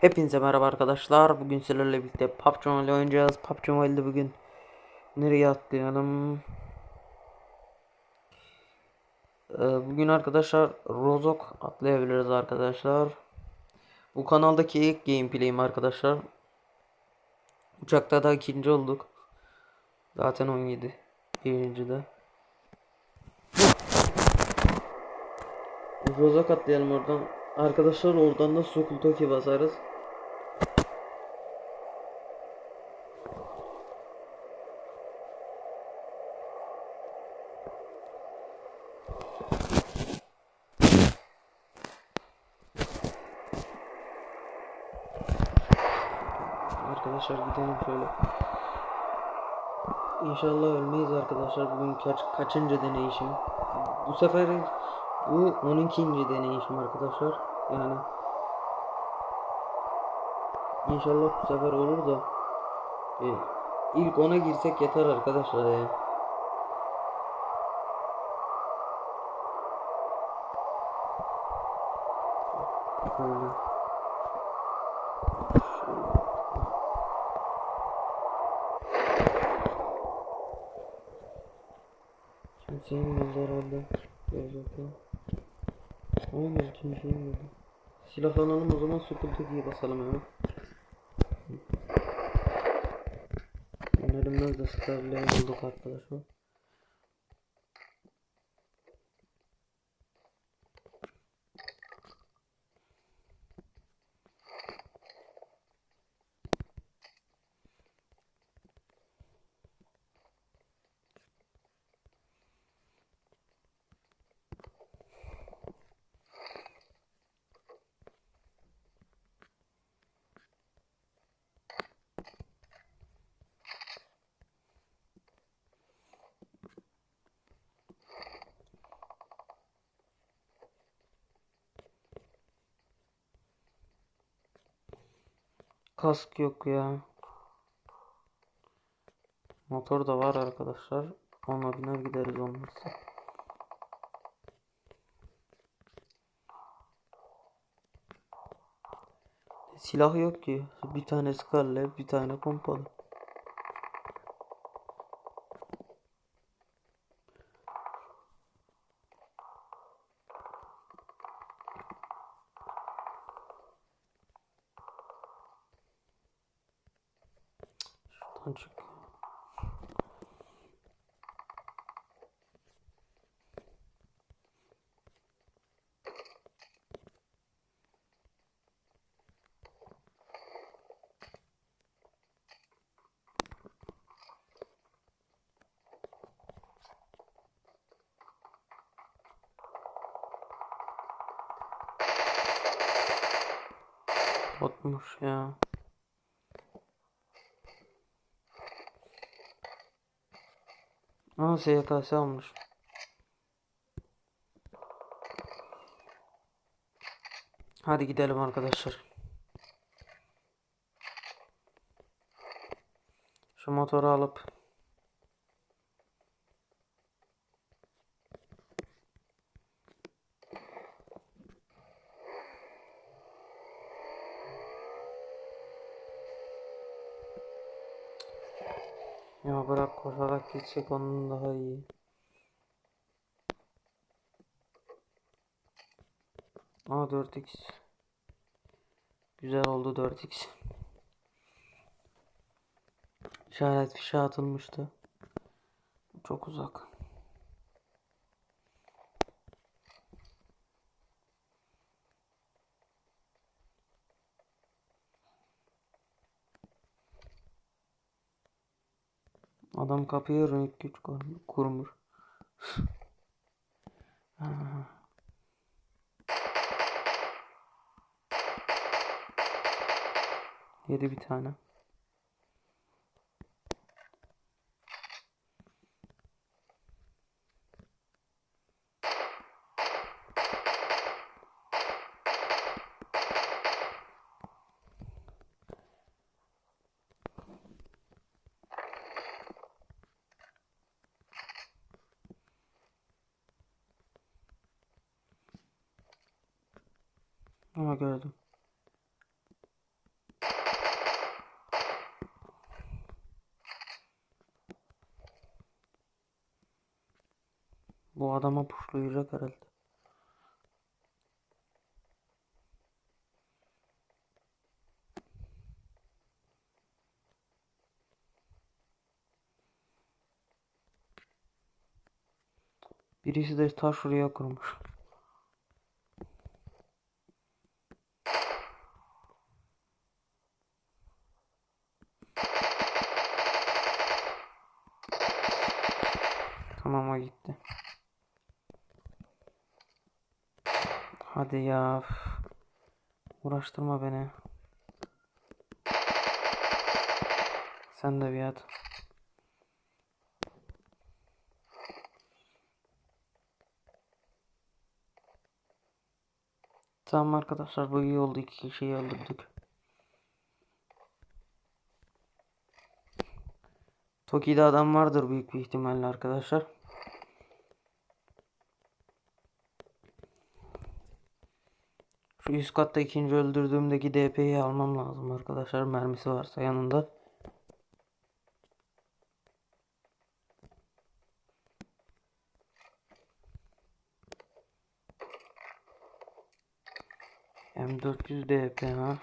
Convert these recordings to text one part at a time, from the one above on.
Hepinize merhaba arkadaşlar. Bugün sizlerle birlikte PUBG Mobile oynayacağız. PUBG Mobile'de bugün nereye atlayalım? Ee, bugün arkadaşlar Rozok atlayabiliriz arkadaşlar. Bu kanaldaki ilk gameplay'im arkadaşlar. Uçakta da ikinci olduk. Zaten 17. Birinci de. Rozok atlayalım oradan. Arkadaşlar oradan da Sokultoki basarız. Arkadaşlar gidelim şöyle. İnşallah ölmeyiz arkadaşlar. Bugün kaç kaçıncı deneyişim? Bu sefer bu 12. deneyişim arkadaşlar. Yani İnşallah bu sefer olur da e, ilk ona girsek yeter arkadaşlar ya. Silahlanalım o zaman sıkıntı diye basalım hemen. Önerimden de Scarlet'i bulduk arkadaşlar. Kask yok ya. Motor da var arkadaşlar. Ona biner gideriz olmazsa. Silah yok ki. Bir tane Scarlet, bir tane pompalı. Şuradan çık. Botmuş ya. Aa SKS almış. Hadi gidelim arkadaşlar. Şu motoru alıp Ya bırak gitsek onun daha iyi. Aa 4x. Güzel oldu 4x. İşaret fişe atılmıştı. Çok uzak. Adam kapıya renk güç kur- kurmuş. Yedi bir tane. Ama gördüm. Adama puşlayacak herhalde. Birisi de taş şuraya kurmuş. Tamam o gitti. Hadi ya. Uğraştırma beni. Sen de bir at. Tamam arkadaşlar bu iyi oldu. iki kişiyi öldürdük. Toki'de adam vardır büyük bir ihtimalle arkadaşlar. Şu üst katta ikinci öldürdüğümdeki DP'yi almam lazım arkadaşlar. Mermisi varsa yanında. M400 DP ha.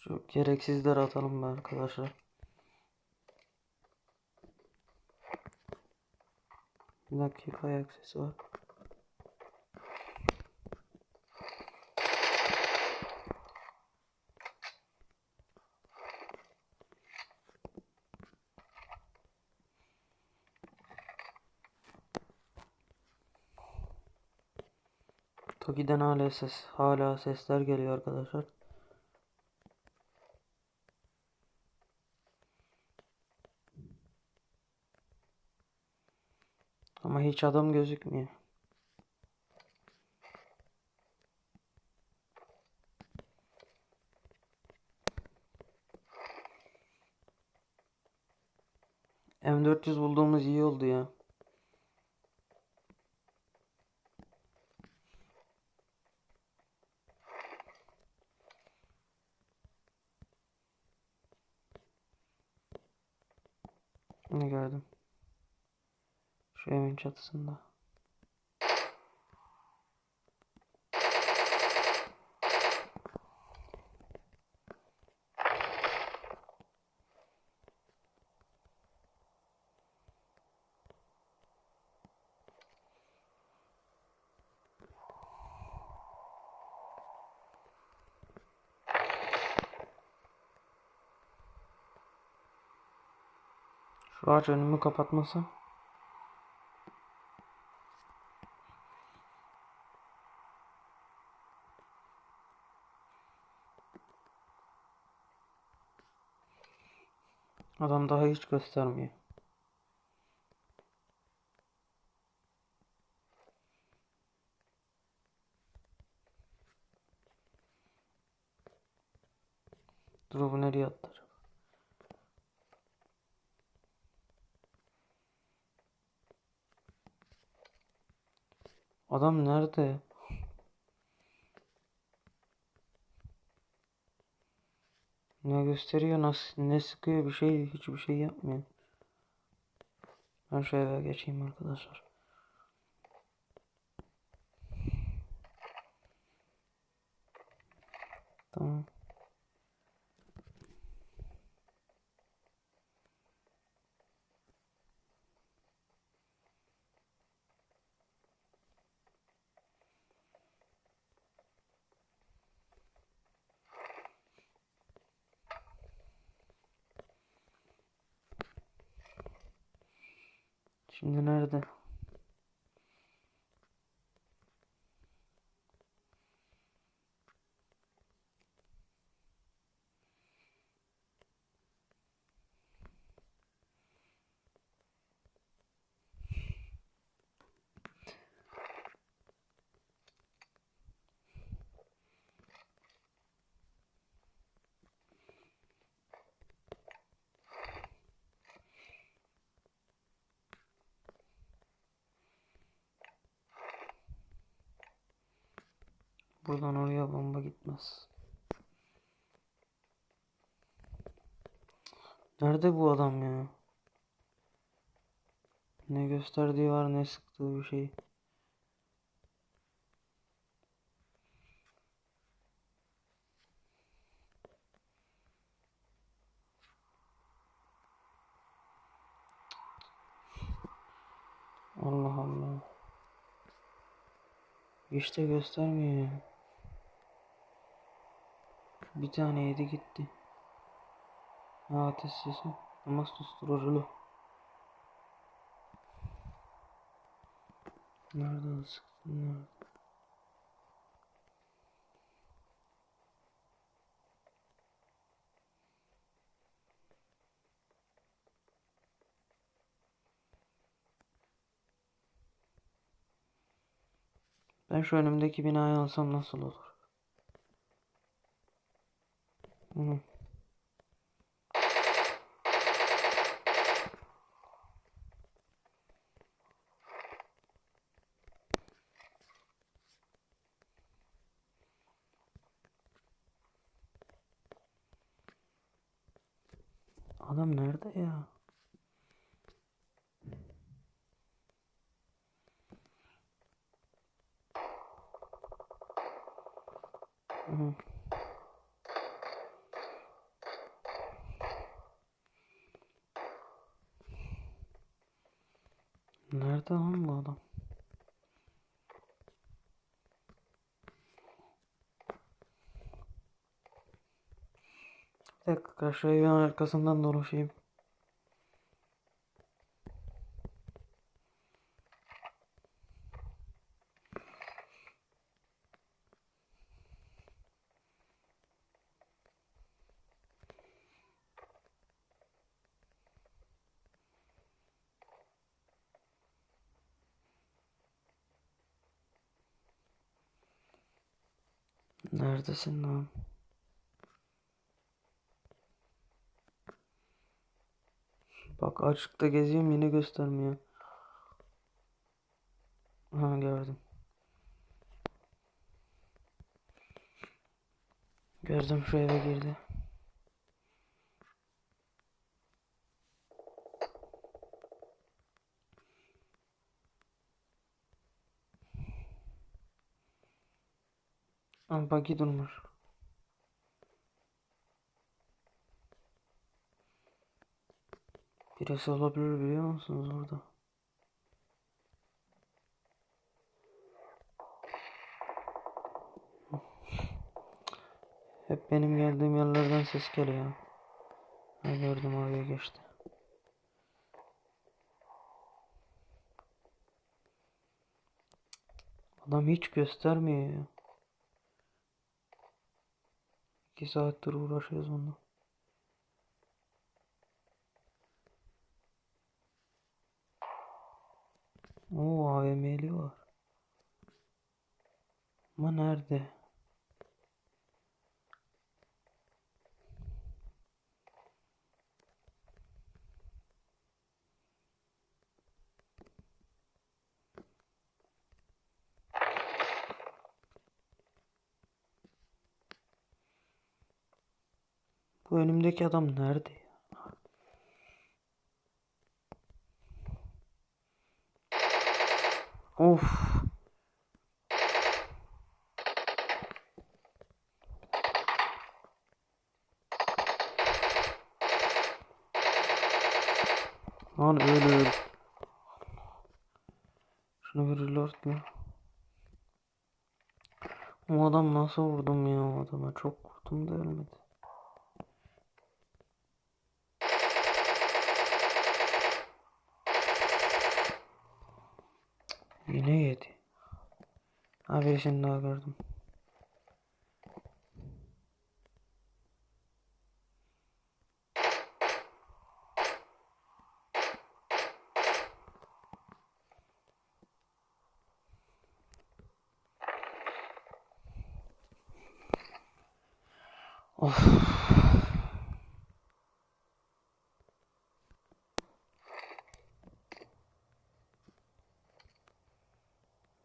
Şu gereksizleri atalım be arkadaşlar. Bir dakika ayak sesi var. Toki'den hala ses, hala sesler geliyor arkadaşlar. Ama hiç adam gözükmüyor. M400 bulduğumuz iyi oldu ya. Ne gördüm? Şu evin çatısında. Şu ağaç önümü kapatmasa. Adam daha hiç göstermiyor. Bu nereye attı? Adam nerede? Ne gösteriyor nasıl ne sıkıyor bir şey hiçbir şey yapmıyor. Ben şu eve geçeyim arkadaşlar. Tamam. Şimdi nerede? Buradan oraya bomba gitmez. Nerede bu adam ya? Ne gösterdiği var ne sıktığı bir şey. Allah Allah. İşte göstermiyor. Bir tane yedi gitti. Ha ateş sesi. Ama susturuculu. Nereden sıktın nerede? Ben şu önümdeki binayı alsam nasıl olur? Mm-hmm. Nerede lan bu adam? Bir dakika evin arkasından dolaşayım. Neredesin lan? Bak açıkta geziyorum yine göstermiyor. Ha gördüm. Gördüm şu eve girdi. Aa, buggy durmuş. Birisi olabilir biliyor musunuz orada? Hep benim geldiğim yerlerden ses geliyor. Ha gördüm oraya geçti. Adam hiç göstermiyor. İki saattir uğraşıyoruz onunla. Oo AVM'li var. Ama nerede? Bu önümdeki adam nerede ya? Of. Lan öl öl. Şunu bir reload mu? O adam nasıl vurdum ya o adama çok vurdum da ölmedi. Yine yedi. Ha birisini daha gördüm.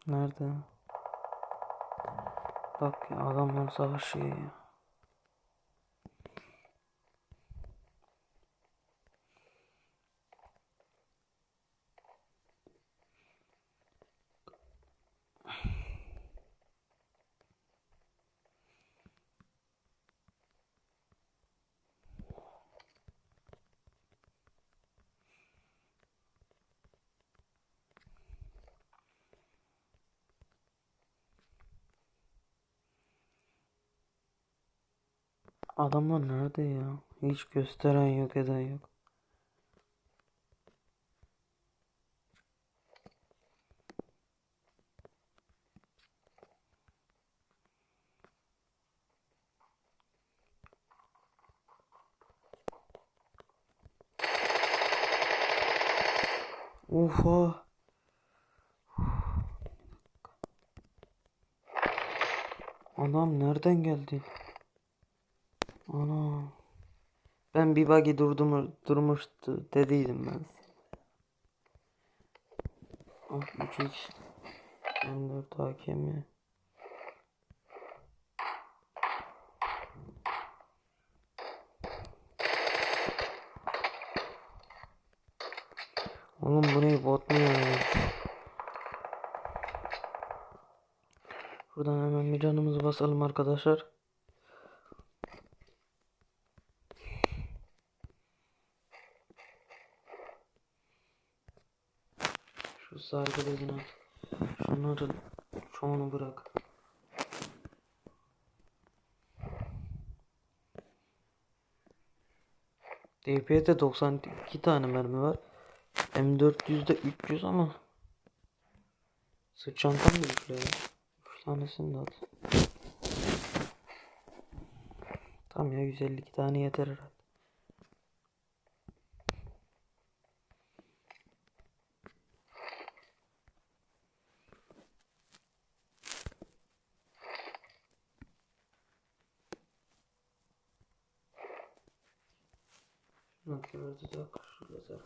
Nerede? Bak ya adamlar savaşıyor ya. Adamlar nerede ya? Hiç gösteren yok eden yok. Oha. Anam nereden geldi? Ana. Ben bir buggy durdum durmuştu dediydim ben. Ah 3x. M4 hakemi. Oğlum bu ne bot mu ya? Buradan hemen bir canımızı basalım arkadaşlar. Bezini al. Şunları çoğunu bırak. DP'de 92 tane mermi var. M400'de 300 ama Sırt çantam da yüklü ya. 3 tanesini de at. Tamam ya 152 tane yeter herhalde. Şurada da şurada da.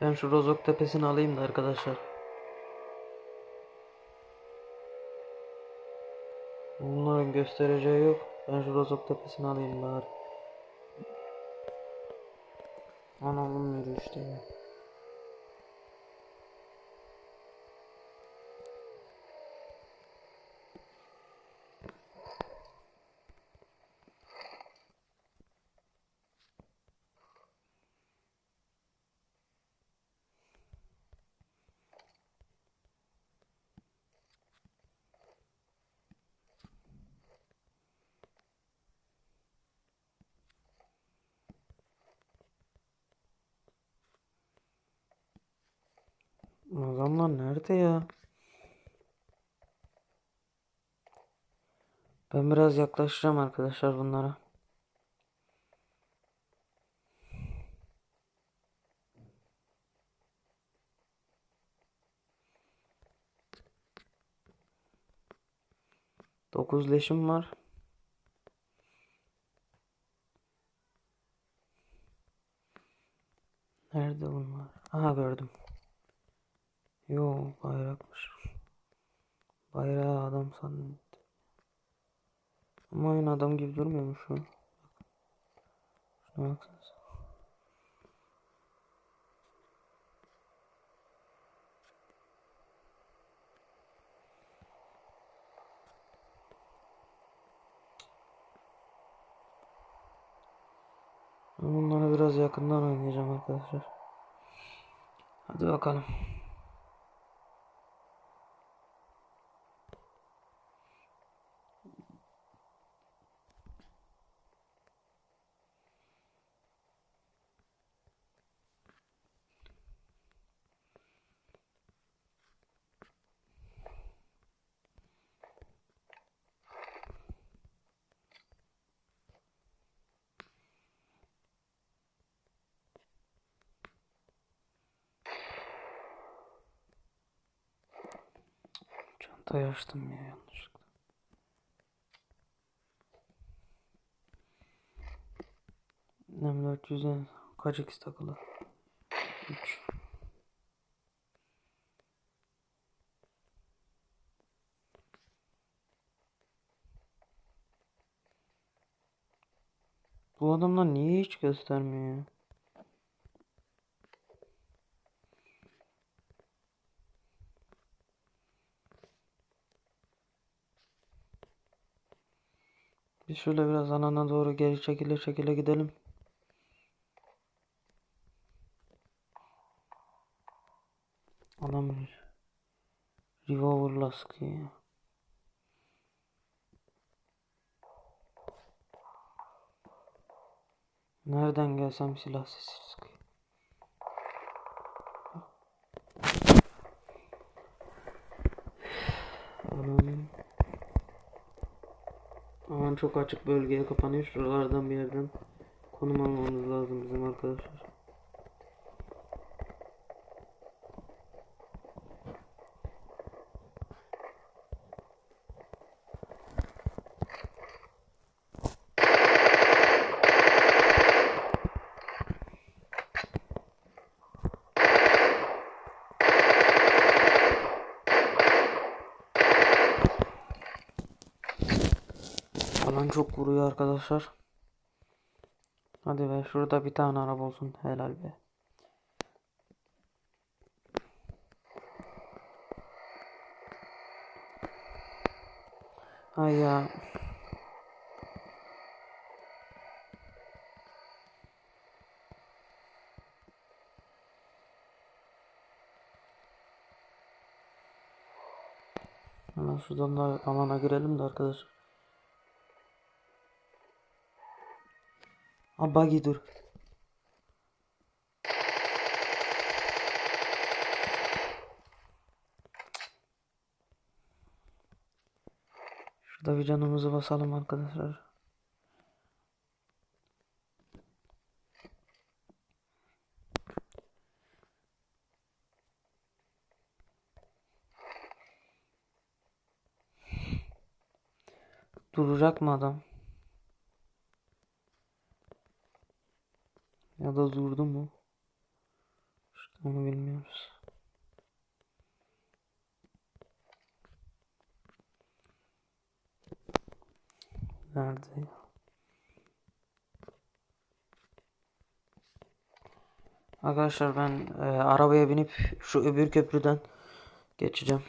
Ben şu Rozok tepesini alayım da arkadaşlar. Bunların göstereceği yok. Ben şu Rozok tepesini alayım bari. Ana bulmuyor işte ya. Adamlar nerede ya? Ben biraz yaklaşacağım arkadaşlar bunlara. Dokuz leşim var. Nerede bunlar? Aha gördüm. Yo bayrakmış. Bayrağı adam sandım. Ama aynı adam gibi durmuyor mu şu? Şuna baksanıza. Bunları biraz yakından oynayacağım arkadaşlar. Hadi bakalım. Çantayı açtım ya yanlışlıkla. M400'e kaç x takılı? 3. Bu adamlar niye hiç göstermiyor? Biz şöyle biraz alana doğru geri çekile çekile gidelim. Adam revolver'la sıkıyor. Nereden gelsem silah sesi çıkıyor. Anam. Çok açık bölgeye kapanıyor. Şuralardan bir yerden konum almamız lazım bizim arkadaşlar. Alan çok vuruyor arkadaşlar. Hadi be şurada bir tane araba olsun helal be. Ay ya. Hemen şuradan da alana girelim de arkadaşlar. Ha buggy dur. Şurada bir canımızı basalım arkadaşlar. Duracak mı adam? Ya da durdu mu? Onu bilmiyoruz. Nerede ya? Arkadaşlar ben e, arabaya binip şu öbür köprüden geçeceğim.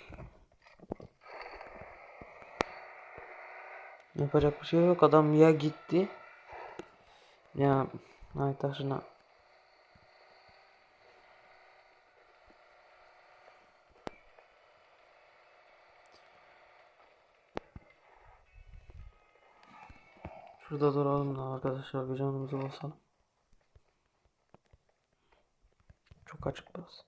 Yapacak bir şey yok. Adam ya gitti ya ay taşına Şurada duralım da arkadaşlar bir canımızı basalım. Çok açık burası.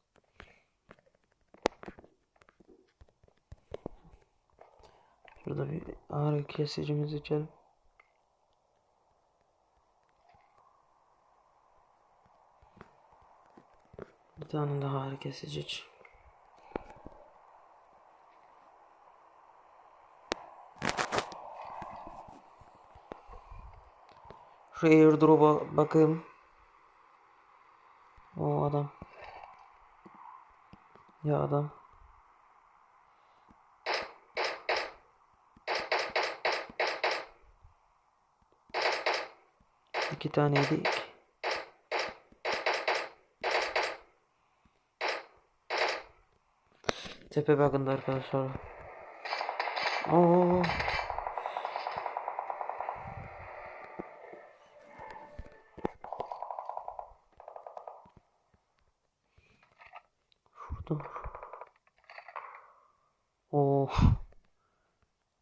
Şurada bir ağrı kesicimizi içelim. Bir tane daha ağrı kesici. Şu airdrop'a bakayım. O adam. Ya adam. İki taneydi. Tepe bakında arkadaşlar. Oo. Şurada. Oh.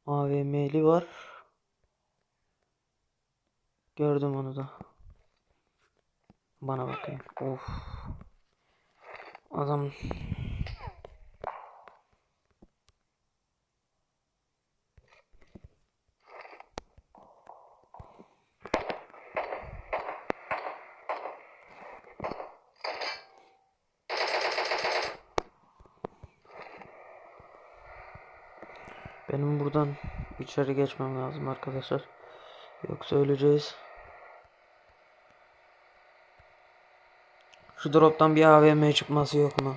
AVM'li var. Gördüm onu da. Bana bakayım. Of. Adam içeri geçmem lazım arkadaşlar. Yoksa öleceğiz. Şu droptan bir AVM çıkması yok mu?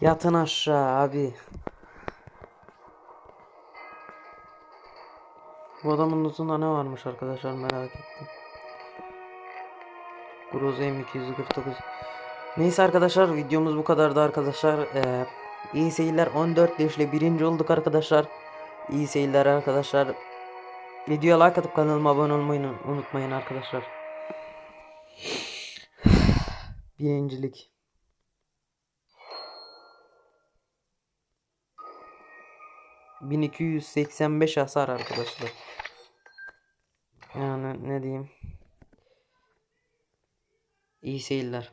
Yatın aşağı abi. Bu adamın notunda ne varmış arkadaşlar merak ettim. Groza M249. Neyse arkadaşlar videomuz bu kadardı arkadaşlar. Ee, iyi seyirler 14 yaşla birinci olduk arkadaşlar. İyi seyirler arkadaşlar. Videoya like atıp kanalıma abone olmayı unutmayın arkadaşlar. Birincilik. ...1285 hasar arkadaşlar. Yani ne diyeyim. İyi seyirler.